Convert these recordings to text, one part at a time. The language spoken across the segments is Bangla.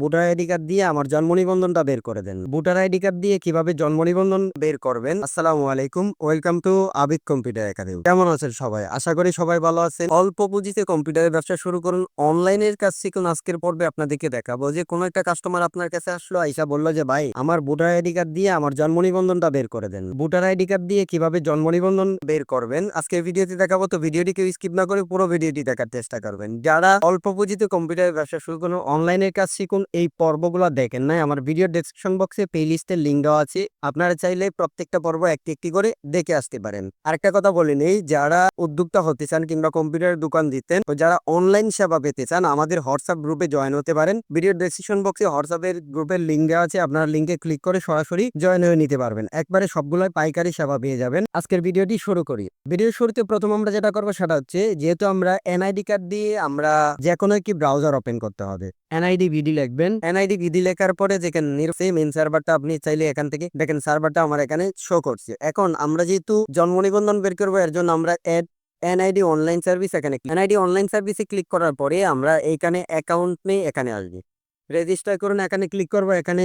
ভোটার আইডি কার্ড দিয়ে আমার জন্ম নিবন্ধনটা বের করে দেন। ভোটার আইডি কার্ড দিয়ে কীভাবে জন্ম নিবন্ধন বের করবেন? আসসালামু আলাইকুম, welcome to Abid computer academy. কেমন আছেন সবাই? আশা করি সবাই ভালো আছেন। অল্প পুঁজিতে কম্পিউটারের ব্যবসা শুরু করুন। অনলাইনের কাজ শিখুন। আজকের পর্বে আপনাদেরকে দেখাবো যে কোনো একটা কাস্টমার আপনার কাছে আসলো, আইসা বলল যে, ভাই, আমার ভোটার আইডি কার্ড দিয়ে আমার জন্ম নিবন্ধনটা বের করে দেন। ভোটার আইডি কার্ড দিয়ে কীভাবে জন্ম নিবন্ধন বের করবেন? আজকে ভিডিওতে দেখাবো। তো ভিডিওটি কেউ স্কিপ না করে পুরো ভিডিওটি দেখার চেষ্টা করবেন। যারা অল্প পুঁজিতে কম্পিউটারের ব্যবসা শুরু করুন, অনলাইনের কাজ শিখুন এই পর্বগুলো দেখেন নাই? আমার ভিডিও ডেসক্রিপশন বক্সে প্লে লিস্টের লিঙ্ক দেওয়া আছে। আপনারা চাইলে প্রত্যেকটা পর্ব একটি একটি করে দেখে আসতে পারেন। আরেকটা কথা বলে নেই, যারা উদ্যোক্তা হতে চান কিংবা কম্পিউটারের দোকান দিতেন তো যারা অনলাইন সেবা পেতে চান, আমাদের হোয়াটসঅ্যাপ গ্রুপে জয়েন হতে পারেন। ভিডিও ডেসক্রিপশন বক্সে হোয়াটসঅ্যাপের গ্রুপের লিঙ্ক দেওয়া আছে। আপনারা লিঙ্কে ক্লিক করে সরাসরি জয়েন হয়ে নিতে পারবেন। একবারে সবগুলোই পাইকারি সেবা পেয়ে যাবেন। আজকের ভিডিওটি শুরু করি। ভিডিওর শুরুতে প্রথম আমরা যেটা করব সেটা হচ্ছে, যেহেতু আমরা এনআইডি কার্ড দিয়ে আমরা যে কোনো একটি ব্রাউজার ওপেন করতে হবে। এনআইডি ভিডি লিখবেন। এনআইডি ভিডি লেখার পরে যেখানে সেম মেন সার্ভারটা আপনি চাইলে এখান থেকে দেখেন সার্ভারটা আমার এখানে শো করছে। এখন আমরা যেহেতু জন্ম নিবন্ধন বের করব, এর জন্য আমরা অ্যাড এনআইডি অনলাইন সার্ভিস এখানে এনআইডি অনলাইন সার্ভিসে ক্লিক করার পরে আমরা এইখানে অ্যাকাউন্ট নেই এখানে আসবে। রেজিস্টার করুন, এখানে ক্লিক করব। এখানে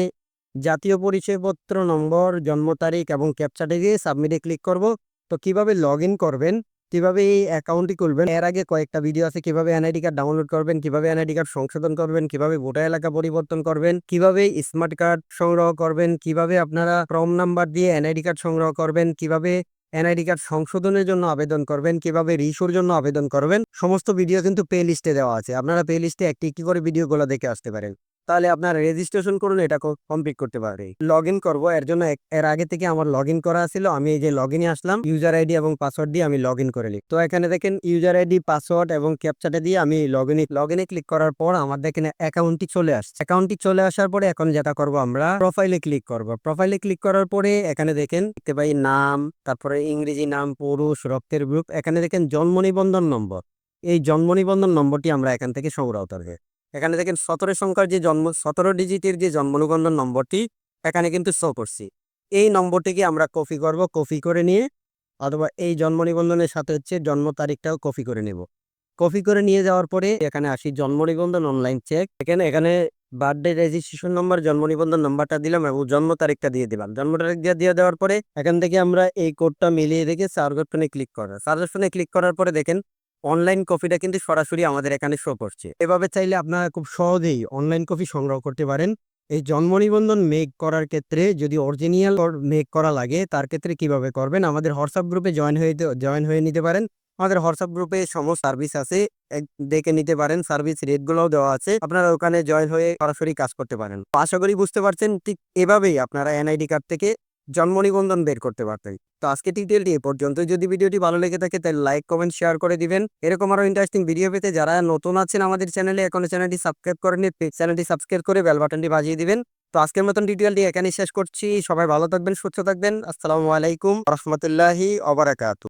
জাতীয় পরিচয়পত্র, নম্বর, জন্ম তারিখ এবং ক্যাপচাটে দিয়ে সাবমিটে ক্লিক করব। তো কীভাবে লগ করবেন? কীভাবে এই অ্যাকাউন্টটি খুলবেন, এর আগে কয়েকটা ভিডিও আছে, কীভাবে এনআইডি কার্ড ডাউনলোড করবেন, কীভাবে এনআইডি কার্ড সংশোধন করবেন, কীভাবে ভোটার এলাকা পরিবর্তন করবেন, কীভাবে স্মার্ট কার্ড সংগ্রহ করবেন, কীভাবে আপনারা ক্রম নাম্বার দিয়ে এনআইডি কার্ড সংগ্রহ করবেন, কীভাবে এনআইডি কার্ড সংশোধনের জন্য আবেদন করবেন, কীভাবে রিসুর জন্য আবেদন করবেন, সমস্ত ভিডিও কিন্তু প্লে লিস্টে দেওয়া আছে। আপনারা প্লে লিস্টে একটি একটি করে ভিডিওগুলো দেখে আসতে পারেন। তাহলে আপনার রেজিস্ট্রেশন করুন, এটা কমপ্লিট করতে পারে। লগ ইন করব, এর জন্য এর আগে থেকে আমার লগ ইন করা ছিল, আমি এই যে লগ ইনে আসলাম ইউজার আইডি এবং পাসওয়ার্ড দিয়ে আমি লগ ইন করে নিই। তো এখানে দেখেন ইউজার আইডি পাসওয়ার্ড এবং ক্যাপচাটা দিয়ে আমি লগ ইনে লগ ইনে ক্লিক করার পর আমার দেখেন অ্যাকাউন্টটি চলে আসছে। অ্যাকাউন্টটি চলে আসার পরে এখন যেটা করব আমরা প্রোফাইলে ক্লিক করব। প্রোফাইলে ক্লিক করার পরে এখানে দেখেন, দেখতে পাই নাম, তারপরে ইংরেজি নাম, পুরুষ, রক্তের গ্রুপ এখানে দেখেন জন্ম নিবন্ধন নম্বর। এই জন্ম নিবন্ধন নম্বরটি আমরা এখান থেকে সংগ্রহ করবে। এখানে দেখেন সতেরো সংখ্যার যে জন্ম, সতেরো ডিজিটের যে জন্ম নিবন্ধন নম্বরটি, এখানে কিন্তু শো করছি। এই নম্বরটিকে আমরা কপি করব কপি করে নিয়ে অথবা এই জন্ম নিবন্ধনের সাথে হচ্ছে জন্ম তারিখটাও কপি করে নেব। কপি করে নিয়ে যাওয়ার পরে এখানে আসি জন্ম নিবন্ধন অনলাইন চেক এখানে এখানে বার্থডে রেজিস্ট্রেশন নাম্বার জন্ম নিবন্ধন নাম্বারটা দিলাম এবং জন্ম তারিখটা দিয়ে দিলাম। জন্ম তারিখ দিয়ে দিয়ে দেওয়ার পরে এখান থেকে আমরা এই কোডটা মিলিয়ে দেখে সার্চ অপশনে ক্লিক করা সার্চ অপশনে ক্লিক করার পরে দেখেন অনলাইন কপিটা কিন্তু সরাসরি আমাদের এখানে শো করছে। এভাবে চাইলে আপনারা খুব সহজেই অনলাইন কপি সংগ্রহ করতে পারেন। এই জন্ম নিবন্ধন মেক করার ক্ষেত্রে যদি অরিজিনাল মেক করা লাগে, তার ক্ষেত্রে কীভাবে করবেন? আমাদের হোয়াটসঅ্যাপ গ্রুপে জয়েন হয়ে জয়েন হয়ে নিতে পারেন। আমাদের হোয়াটসঅ্যাপ গ্রুপে সমস্ত সার্ভিস আছে দেখে নিতে পারেন। সার্ভিস রেটগুলোও দেওয়া আছে। আপনারা ওখানে জয়েন হয়ে সরাসরি কাজ করতে পারেন। আশা করি বুঝতে পারছেন, ঠিক এভাবেই আপনারা এনআইডি কার্ড থেকে জন্ম নিবন্ধন বের করতে পারতেন। তো আজকে টিউটোরিয়ালটি এ পর্যন্ত যদি ভিডিওটি ভালো লেগে থাকে, তাহলে লাইক কমেন্ট শেয়ার করে দিবেন। এরকম আরও ইন্টারেস্টিং ভিডিও পেতে যারা নতুন আছেন আমাদের চ্যানেলে এখনও চ্যানেলটি সাবস্ক্রাইব করেনি চ্যানেলটি সাবস্ক্রাইব করে বেল বাটনটি বাজিয়ে দিবেন। তো আজকের মতন টিউটোরিয়ালটি এখানে শেষ করছি। সবাই ভালো থাকবেন, সুস্থ থাকবেন। আসসালামু আলাইকুম রহমতুল্লাহি অবরাকাতু